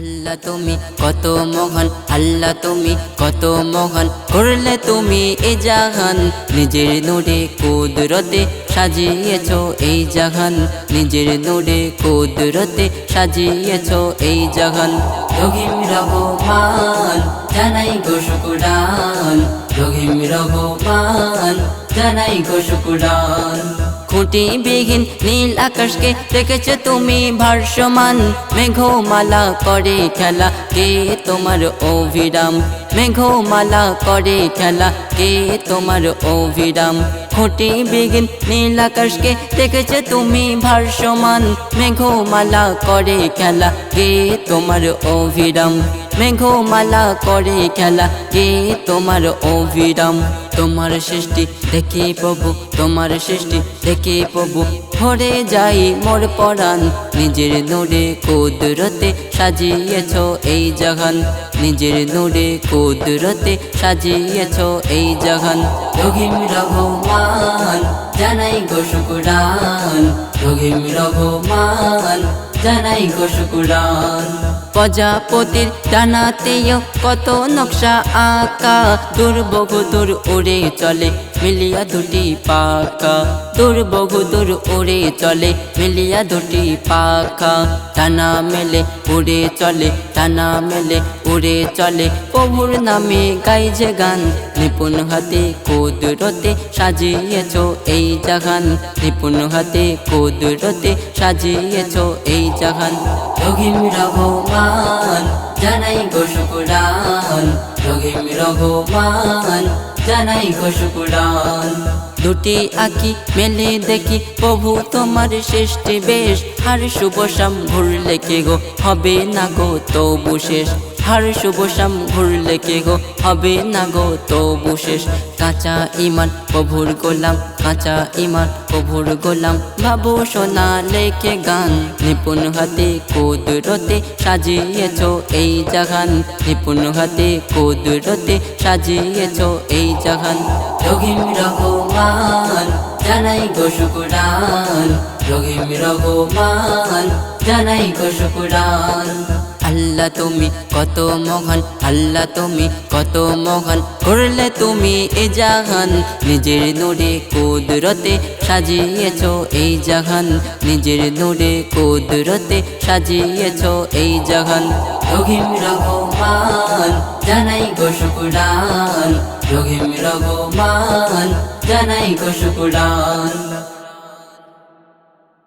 আল্লাহ তুমি কত মহান, আল্লাহ তুমি কত মহান। করলে তুমি এ জাহান, নিজের নোডে কুদরতে সাজিয়েছ এই জাহান। নিজের নোডে কুদরতে সাজিয়েছ এই জাহান। রহিম রহমান, জানাই গো শুকুরান। রহিম রহমান, জানাই গো শুকুরান। খুঁটি বিহীন নীল আকাশকে দেখেছ তুমি ভারসমান মেঘমালা করে খেলা কে তোমার অভিরাম? মেঘমালা করে খেলা কে তোমার অভিরাম? খুঁটি বিহীন নীল আকাশকে দেখেছ তুমি ভারসমান মেঘমালা করে খেলা কে তোমার অভিরাম? মেঘমালা করে খেলা কে তোমার অভিরাম। তোমার সৃষ্টি দেখে প্রভু, তোমার সৃষ্টি দেখে প্রভু। ভরে যাই মোর পরাণ, নিজের নোরে কুদরতে সাজিয়েছ এই জাহান নিজের নোরে কুদরতে সাজিয়েছ এই জাহান রহিম রহমান, জানাই গো শুকুরান। রহিম রহমান, জানাই গো শুকুরান। প্রজাপতির ডানাতেও কত নকশা আঁকা। দুর্বহুদুর উড়ে চলে, মিলিয়া দুটি পাকা দুর্বহুদুর উড়ে চলে, মিলিয়া দুটি পাকা টানা মেলে উড়ে চলে, টানা মেলে উড়ে চলে। প্রভুর নামে গাই যে গান, নিপুণ হাতে কুদরতে সাজিয়েছ এই জাগান। নিপুণ হাতে কুদরতে সাজিয়েছ এই জাগান। রহিম রহমান রহিম রহমান জানাই শুকুরান দুটি আঁকি মেলে দেখি, প্রভু তোমার সৃষ্টি বেশ। আর শুভ শাম ঘুরলে কে গো, হবে না গো তবু শেষ। হার শুভ শাম ঘুরলে কে গো? হবে না গো তবু শেষ। কাঁচা ইমান প্রভুর গোলাম। কাঁচা ইমান প্রভুর গোলাম। বাবু সোনা লেখে গান। নিপুণ হাতে কুদরতে সাজিয়েছ এই জাহান নিপুণ হাতে কুদরতে সাজিয়েছ এই জাহান রহিম রহমান, জানাই গো শুকুরান রহিম রহমান জানাই গো শুকুরান আল্লাহ তুমি কত মহান আল্লাহ তুমি কত মহান করলে তুমি এ জাহান নিজের নোরে কুদরতে সাজিয়েছ এই জাহান নিজের নোরে কুদরতে সাজিয়েছ এই জাহান রহিম রহমান জানাই গো শুকুরান রহিম রহমান জানাই গো শুকুরান